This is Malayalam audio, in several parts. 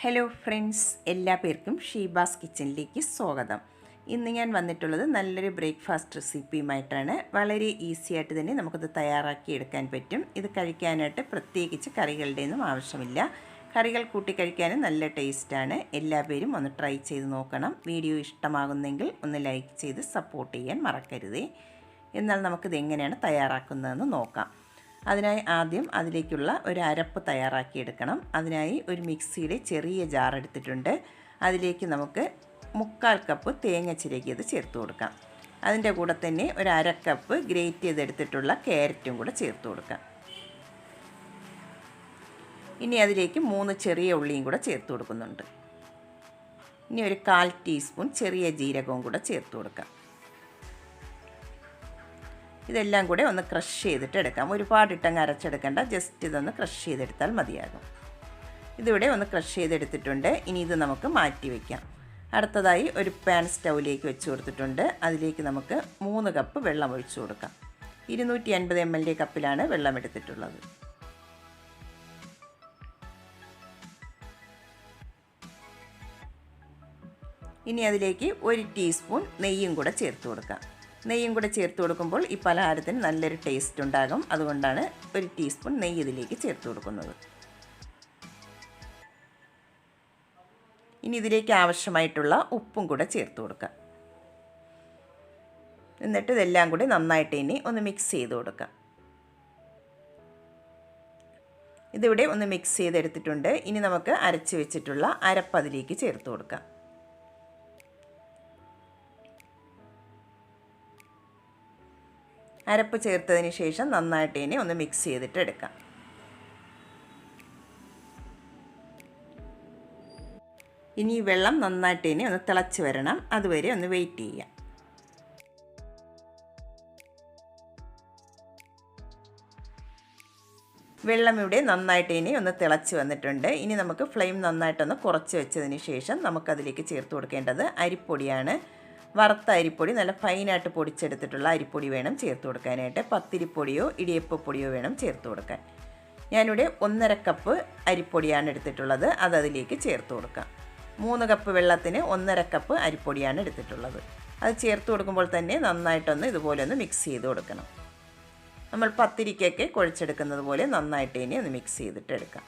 ഹലോ ഫ്രണ്ട്സ് എല്ലാ പേർക്കും ഷീബാസ് കിച്ചണിലേക്ക് സ്വാഗതം. ഇന്ന് ഞാൻ വന്നിട്ടുള്ളത് നല്ലൊരു ബ്രേക്ക്ഫാസ്റ്റ് റെസിപ്പിയുമായിട്ടാണ്. വളരെ ഈസി ആയിട്ട് തന്നെ നമുക്കത് തയ്യാറാക്കി എടുക്കാൻ പറ്റും. ഇത് കഴിക്കാനായിട്ട് പ്രത്യേകിച്ച് കറികളുടെ ഒന്നും ആവശ്യമില്ല. കറികൾ കൂട്ടി കഴിക്കാനും നല്ല ടേസ്റ്റാണ്. എല്ലാ പേരും ഒന്ന് ട്രൈ ചെയ്ത് നോക്കണം. വീഡിയോ ഇഷ്ടമാകുന്നെങ്കിൽ ഒന്ന് ലൈക്ക് ചെയ്ത് സപ്പോർട്ട് ചെയ്യാൻ മറക്കരുതേ. എന്നാൽ നമുക്കിത് എങ്ങനെയാണ് തയ്യാറാക്കുന്നതെന്ന് നോക്കാം. അതിനായി ആദ്യം അതിലേക്കുള്ള ഒരു അരപ്പ് തയ്യാറാക്കിയെടുക്കണം. അതിനായി ഒരു മിക്സിയുടെ ചെറിയ ജാർ എടുത്തിട്ടുണ്ട്. അതിലേക്ക് നമുക്ക് മുക്കാൽ കപ്പ് തേങ്ങ ചിരകിയത് ചേർത്ത് കൊടുക്കാം. അതിന്റെ കൂടെ തന്നെ ഒരു അര കപ്പ് ഗ്രേറ്റ് ചെയ്തെടുത്തിട്ടുള്ള ക്യാരറ്റും കൂടെ ചേർത്ത് കൊടുക്കാം. ഇനി അതിലേക്ക് മൂന്ന് ചെറിയ ഉള്ളിയും കൂടെ ചേർത്ത് കൊടുക്കുന്നുണ്ട്. ഇനി ഒരു കാൽ ടീസ്പൂൺ ചെറിയ ജീരകവും കൂടെ ചേർത്ത് കൊടുക്കാം. ഇതെല്ലാം കൂടെ ഒന്ന് ക്രഷ് ചെയ്തിട്ട് എടുക്കാം. ഒരുപാട് ഇട്ടങ്ങ് അരച്ചെടുക്കേണ്ട. ജസ്റ്റ് ഇതൊന്ന് ക്രഷ് ചെയ്തെടുത്താൽ മതിയാകും. ഇതിവിടെ ഒന്ന് ക്രഷ് ചെയ്തെടുത്തിട്ടുണ്ട്. ഇനി ഇത് നമുക്ക് മാറ്റി വയ്ക്കാം അടുത്തതായി ഒരു പാൻ സ്റ്റൗവിലേക്ക് വെച്ച് കൊടുത്തിട്ടുണ്ട്. അതിലേക്ക് നമുക്ക് മൂന്ന് കപ്പ് വെള്ളം ഒഴിച്ചു കൊടുക്കാം. ഇരുന്നൂറ്റി അൻപത് എം എൽ കപ്പിലാണ് വെള്ളം എടുത്തിട്ടുള്ളത്. ഇനി അതിലേക്ക് ഒരു ടീസ്പൂൺ നെയ്യും കൂടെ ചേർത്ത് കൊടുക്കാം. നെയ്യും കൂടെ ചേർത്ത് കൊടുക്കുമ്പോൾ ഈ പലഹാരത്തിന് നല്ലൊരു ടേസ്റ്റ് ഉണ്ടാകും. അതുകൊണ്ടാണ് ഒരു ടീസ്പൂൺ നെയ്യ് ഇതിലേക്ക് ചേർത്ത് കൊടുക്കുന്നത്. ഇനി ഇതിലേക്ക് ആവശ്യമായിട്ടുള്ള ഉപ്പും കൂടെ ചേർത്ത് കൊടുക്കുക എന്നിട്ട് ഇതെല്ലാം കൂടി നന്നായിട്ട് ഇനി ഒന്ന് മിക്സ് ചെയ്ത് കൊടുക്കുക ഇതിവിടെ ഒന്ന് മിക്സ് ചെയ്തെടുത്തിട്ടുണ്ട്. ഇനി നമുക്ക് അരച്ച് വെച്ചിട്ടുള്ള അരപ്പ് അതിലേക്ക് ചേർത്ത് കൊടുക്കാം. അരപ്പ് ചേർത്തതിന് ശേഷം നന്നായിട്ട് ഇനി ഒന്ന് മിക്സ് ചെയ്തിട്ട് എടുക്കാം. ഇനി വെള്ളം നന്നായിട്ട് ഇനി ഒന്ന് തിളച്ച് വരണം. അതുവരെ ഒന്ന് വെയിറ്റ് ചെയ്യാം വെള്ളം ഇവിടെ നന്നായിട്ട് ഇനി ഒന്ന് തിളച്ച് വന്നിട്ടുണ്ട്. ഇനി നമുക്ക് ഫ്ലെയിം നന്നായിട്ടൊന്ന് കുറച്ച് വെച്ചതിന് ശേഷം നമുക്കതിലേക്ക് ചേർത്ത് കൊടുക്കേണ്ടത് അരിപ്പൊടിയാണ്. വറുത്ത അരിപ്പൊടി നല്ല ഫൈനായിട്ട് പൊടിച്ചെടുത്തിട്ടുള്ള അരിപ്പൊടി വേണം ചേർത്ത് കൊടുക്കാനായിട്ട്. പത്തിരിപ്പൊടിയോ ഇടിയപ്പപ്പൊടിയോ വേണം ചേർത്ത് കൊടുക്കാൻ. ഞാനിവിടെ ഒന്നര കപ്പ് അരിപ്പൊടിയാണ് എടുത്തിട്ടുള്ളത്. അത് അതിലേക്ക് ചേർത്ത് കൊടുക്കാം. മൂന്ന് കപ്പ് വെള്ളത്തിന് ഒന്നര കപ്പ് അരിപ്പൊടിയാണ് എടുത്തിട്ടുള്ളത്. അത് ചേർത്ത് കൊടുക്കുമ്പോൾ തന്നെ നന്നായിട്ടൊന്ന് ഇതുപോലെ ഒന്ന് മിക്സ് ചെയ്ത് കൊടുക്കണം. നമ്മൾ പത്തിരിക്കൊക്കെ കുഴച്ചെടുക്കുന്നത് പോലെ നന്നായിട്ട് ഇനി ഒന്ന് മിക്സ് ചെയ്തിട്ട് എടുക്കാം.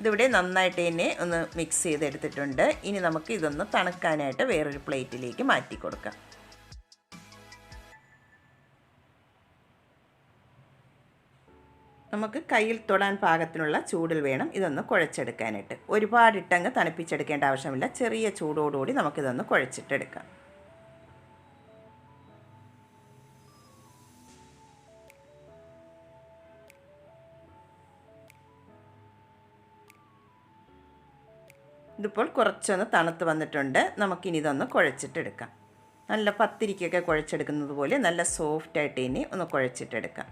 ഇതിവിടെ നന്നായിട്ട് തന്നെ ഒന്ന് മിക്സ് ചെയ്തെടുത്തിട്ടുണ്ട്. ഇനി നമുക്ക് ഇതൊന്ന് തണുക്കാനായിട്ട് വേറൊരു പ്ലേറ്റിലേക്ക് മാറ്റി കൊടുക്കാം. നമുക്ക് കയ്യിൽ തൊടാൻ പാകത്തിനുള്ള ചൂടിൽ വേണം ഇതൊന്ന് കുഴച്ചെടുക്കാനായിട്ട്. ഒരുപാട് ഇട്ടങ്ങ് തണുപ്പിച്ചെടുക്കേണ്ട ആവശ്യമില്ല. ചെറിയ ചൂടോടുകൂടി നമുക്കിതൊന്ന് കുഴച്ചിട്ടെടുക്കാം. ഇതിപ്പോൾ കുറച്ചൊന്ന് തണുത്ത് വന്നിട്ടുണ്ട്. നമുക്കിനി ഇതൊന്ന് കുഴച്ചിട്ടെടുക്കാം. നല്ല പത്തിരിക്കൊക്കെ കുഴച്ചെടുക്കുന്നത് പോലെ നല്ല സോഫ്റ്റായിട്ട് ഇനി ഒന്ന് കുഴച്ചിട്ടെടുക്കാം.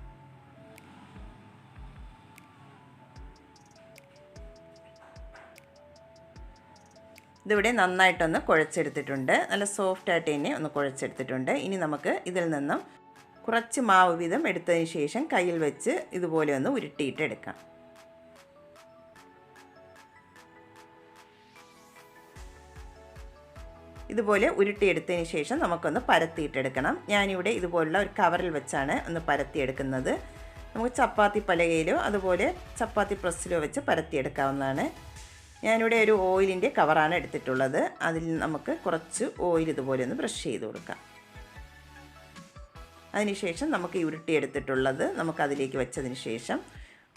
ഇതിവിടെ നന്നായിട്ടൊന്ന് കുഴച്ചെടുത്തിട്ടുണ്ട്. നല്ല സോഫ്റ്റായിട്ട് തന്നെ ഒന്ന് കുഴച്ചെടുത്തിട്ടുണ്ട്. ഇനി നമുക്ക് ഇതിൽ നിന്നും കുറച്ച് മാവ് വീതം എടുത്തതിന് ശേഷം കയ്യിൽ വെച്ച് ഇതുപോലെ ഒന്ന് ഉരുട്ടിയിട്ടെടുക്കാം. ഇതുപോലെ ഉരുട്ടിയെടുത്തതിന് ശേഷം നമുക്കൊന്ന് പരത്തിയിട്ടെടുക്കണം. ഞാനിവിടെ ഇതുപോലുള്ള ഒരു കവറിൽ വെച്ചാണ് ഒന്ന് പരത്തിയെടുക്കുന്നത്. നമുക്ക് ചപ്പാത്തി പലകയിലോ അതുപോലെ ചപ്പാത്തി പ്രസ്സിലോ വെച്ച് പരത്തിയെടുക്കാവുന്നതാണ്. ഞാനിവിടെ ഒരു ഓയിലിന്റെ കവറാണ് എടുത്തിട്ടുള്ളത്. അതിൽ നമുക്ക് കുറച്ച് ഓയിൽ ഇതുപോലെ ഒന്ന് ബ്രഷ് ചെയ്ത് കൊടുക്കാം. അതിനുശേഷം നമുക്ക് ഈ ഉരുട്ടിയെടുത്തിട്ടുള്ളത് നമുക്കതിലേക്ക് വെച്ചതിന് ശേഷം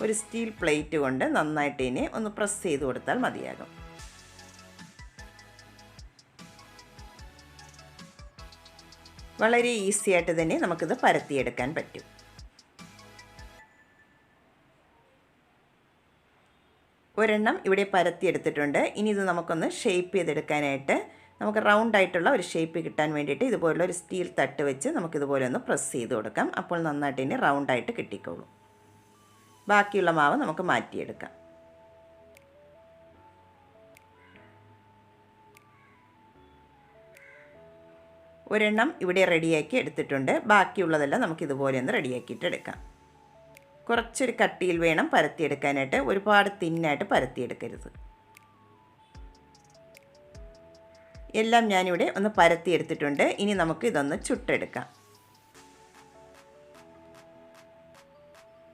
ഒരു സ്റ്റീൽ പ്ലേറ്റ് കൊണ്ട് നന്നായിട്ട് ഇതിനെ ഒന്ന് പ്രസ് ചെയ്ത് കൊടുത്താൽ മതിയാകും. വളരെ ഈസി ആയിട്ട് തന്നെ നമുക്കിത് പരത്തിയെടുക്കാൻ പറ്റും. ഒരെണ്ണം ഇവിടെ പരത്തിയെടുത്തിട്ടുണ്ട്. ഇനി ഇത് നമുക്കൊന്ന് ഷേപ്പ് ചെയ്തെടുക്കാനായിട്ട് നമുക്ക് റൗണ്ട് ആയിട്ടുള്ള ഒരു ഷേപ്പ് കിട്ടാൻ വേണ്ടിയിട്ട് ഇതുപോലുള്ള ഒരു സ്റ്റീൽ തട്ട് വെച്ച് നമുക്കിതുപോലെ ഒന്ന് പ്രസ് ചെയ്ത് കൊടുക്കാം. അപ്പോൾ നന്നായിട്ട് ഇനി റൗണ്ടായിട്ട് കിട്ടിക്കോളും. ബാക്കിയുള്ള മാവ് നമുക്ക് മാറ്റിയെടുക്കാം. ഒരെണ്ണം ഇവിടെ റെഡിയാക്കി എടുത്തിട്ടുണ്ട്. ബാക്കിയുള്ളതെല്ലാം നമുക്ക് ഇതുപോലെ ഒന്ന് റെഡിയാക്കിയിട്ട് എടുക്കാം. കുറച്ചൊരു കട്ടിയിൽ വേണം പരത്തിയെടുക്കാനായിട്ട്. ഒരുപാട് തിന്നായിട്ട് പരത്തിയെടുക്കരുത്. എല്ലാം ഞാനിവിടെ ഒന്ന് പരത്തിയെടുത്തിട്ടുണ്ട്. ഇനി നമുക്ക് ഇതൊന്ന് ചുട്ടെടുക്കാം.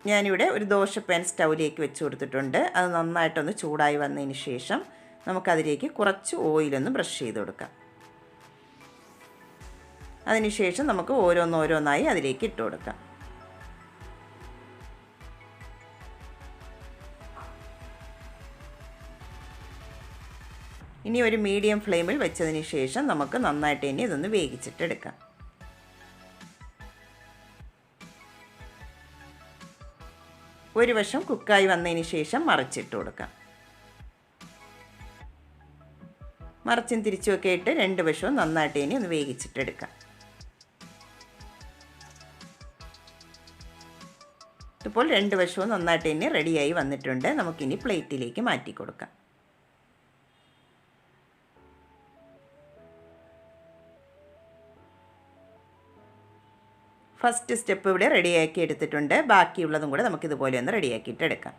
ഞാനിവിടെ ഒരു ദോശപ്പാൻ സ്റ്റൗവിലേക്ക് വെച്ച് കൊടുത്തിട്ടുണ്ട്. അത് നന്നായിട്ടൊന്ന് ചൂടായി വന്നതിന് ശേഷം നമുക്കതിലേക്ക് കുറച്ച് ഓയിലൊന്ന് ബ്രഷ് ചെയ്ത് കൊടുക്കാം. അതിനുശേഷം നമുക്ക് ഓരോന്നോരോന്നായി അതിലേക്ക് ഇട്ട് കൊടുക്കാം. ഇനി ഒരു മീഡിയം ഫ്ലെയിമിൽ വെച്ചതിന് ശേഷം നമുക്ക് നന്നായിട്ട് ഇനി ഇതൊന്ന് വേവിച്ചിട്ടെടുക്കാം ഒരു വശം കുക്കായി വന്നതിന് ശേഷം മറിച്ചിട്ട് കൊടുക്കാം. മറിച്ചും തിരിച്ചുമൊക്കെ ഇട്ട് രണ്ട് വശവും നന്നായിട്ട് ഇനി ഒന്ന് വേവിച്ചിട്ടെടുക്കാം ഇപ്പോൾ രണ്ട് വശവും നന്നായിട്ട് തന്നെ റെഡിയായി വന്നിട്ടുണ്ട്. നമുക്കിനി പ്ലേറ്റിലേക്ക് മാറ്റി കൊടുക്കാം. ഫസ്റ്റ് സ്റ്റെപ്പ് ഇവിടെ റെഡിയാക്കി എടുത്തിട്ടുണ്ട്. ബാക്കിയുള്ളതും കൂടെ നമുക്കിതുപോലെ ഒന്ന് റെഡിയാക്കിയിട്ട് എടുക്കാം.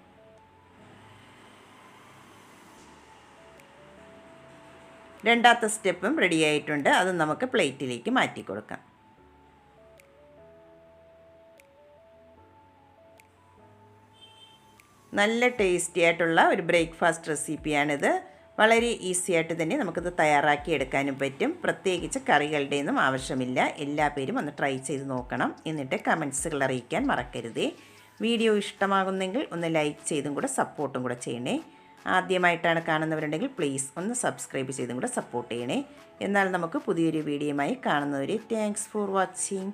രണ്ടാമത്തെ സ്റ്റെപ്പും റെഡിയായിട്ടുണ്ട്. അത് നമുക്ക് പ്ലേറ്റിലേക്ക് മാറ്റി കൊടുക്കാം. നല്ല ടേസ്റ്റി ആയിട്ടുള്ള ഒരു ബ്രേക്ക്ഫാസ്റ്റ് റെസിപ്പിയാണിത് വളരെ ഈസി ആയിട്ട് തന്നെ നമുക്കിത് തയ്യാറാക്കി എടുക്കാനും പറ്റും. പ്രത്യേകിച്ച് കറികളുടെയൊന്നും ആവശ്യമില്ല. എല്ലാ പേരും ഒന്ന് ട്രൈ ചെയ്ത് നോക്കണം. എന്നിട്ട് കമൻസുകൾ അറിയിക്കാൻ മറക്കരുതേ. വീഡിയോ ഇഷ്ടമാകുന്നെങ്കിൽ ഒന്ന് ലൈക്ക് ചെയ്തും കൂടെ സപ്പോർട്ടും കൂടെ ചെയ്യണേ. ആദ്യമായിട്ടാണ് കാണുന്നവരുണ്ടെങ്കിൽ പ്ലീസ് ഒന്ന് സബ്സ്ക്രൈബ് ചെയ്തും കൂടെ സപ്പോർട്ട് ചെയ്യണേ. എന്നാൽ നമുക്ക് പുതിയൊരു വീഡിയോയുമായി കാണുന്നവരെ താങ്ക്സ് ഫോർ വാച്ചിങ്